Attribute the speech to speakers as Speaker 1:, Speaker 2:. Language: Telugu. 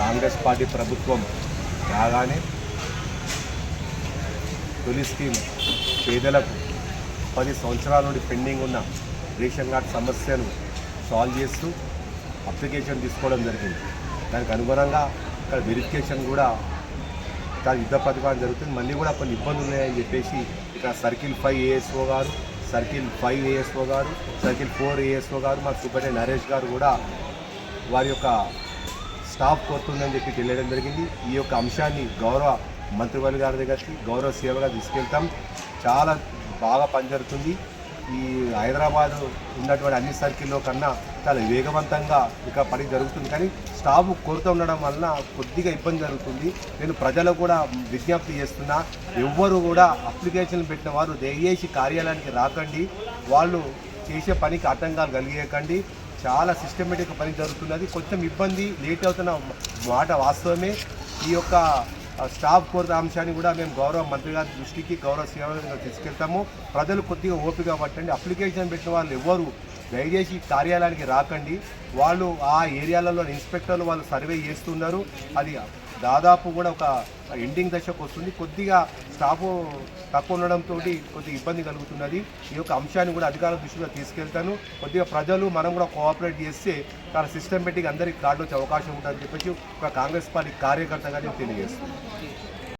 Speaker 1: కాంగ్రెస్ పార్టీ ప్రభుత్వం రాగానే తొలి స్కీమ్ పేదలకు పది సంవత్సరాల నుండి పెండింగ్ ఉన్న రేషన్ కార్డ్ సమస్యను సాల్వ్ చేస్తూ అప్లికేషన్ తీసుకోవడం జరిగింది. దానికి అనుగుణంగా ఇక్కడ వెరిఫికేషన్ కూడా ఇక్కడ యుద్ధ ప్రతిపాదన జరుగుతుంది. మళ్ళీ కూడా కొన్ని ఇబ్బందులు ఉన్నాయని చెప్పేసి ఇక్కడ సర్కిల్ ఫైవ్ ఏఎస్ఓ గారు సర్కిల్ ఫైవ్ ఏఎస్ఓ గారు సర్కిల్ ఫోర్ ఏఎస్ఓ గారు మా సూపరింటెండెంట్ నరేష్ గారు కూడా వారి యొక్క స్టాఫ్ కోరుతుందని చెప్పి తెలియడం జరిగింది. ఈ యొక్క అంశాన్ని గౌరవ మంత్రివర్యులు గారి దగ్గరికి గౌరవ సేవగా తీసుకెళ్తాం. చాలా బాగా పనిజరుగుతుంది. ఈ హైదరాబాద్ ఉన్నటువంటి అన్ని సర్కిల్లో కన్నా చాలా వేగవంతంగా ఇక పని జరుగుతుంది. కానీ స్టాఫ్ కొరత ఉండడం వలన కొద్దిగా ఇబ్బంది జరుగుతుంది. నేను ప్రజలు కూడా విజ్ఞప్తి చేస్తున్నా ఎవ్వరు కూడా అప్లికేషన్ పెట్టిన వారు దయచేసి కార్యాలయానికి రాకండి. వాళ్ళు చేసే పనికి ఆటంకాలు కలిగేయకండి. చాలా సిస్టమేటిక్ పని జరుగుతున్నది కొంచెం ఇబ్బంది లేట్ అవుతున్న మాట వాస్తవమే. ఈ యొక్క స్టాఫ్ కోరిన అంశాన్ని కూడా మేము గౌరవ మంత్రి గారి దృష్టికి గౌరవ సేవ తీసుకెళ్తాము. ప్రజలు కొద్దిగా ఓపిక పట్టండి. అప్లికేషన్ పెట్టిన వాళ్ళు ఎవరు దయచేసి కార్యాలయానికి రాకండి. వాళ్ళు ఆ ఏరియాలలో ఇన్స్పెక్టర్లు వాళ్ళు సర్వే చేస్తున్నారు. అది దాదాపు కూడా ఒక ఎండింగ్ దశకు వస్తుంది. కొద్దిగా స్టాఫ్ తక్కువ ఉండడంతో కొద్దిగా ఇబ్బంది కలుగుతున్నది. ఈ యొక్క అంశాన్ని కూడా అధికారుల దృష్టిలో తీసుకెళ్తాను. కొద్దిగా ప్రజలు మనం కూడా కోఆపరేట్ చేస్తే చాలా సిస్టమేటిక్ అందరికీ కార్డు వచ్చే అవకాశం ఉంటుందని చెప్పేసి ఒక కాంగ్రెస్ పార్టీ కార్యకర్తగా నేను తెలియజేస్తున్నాను.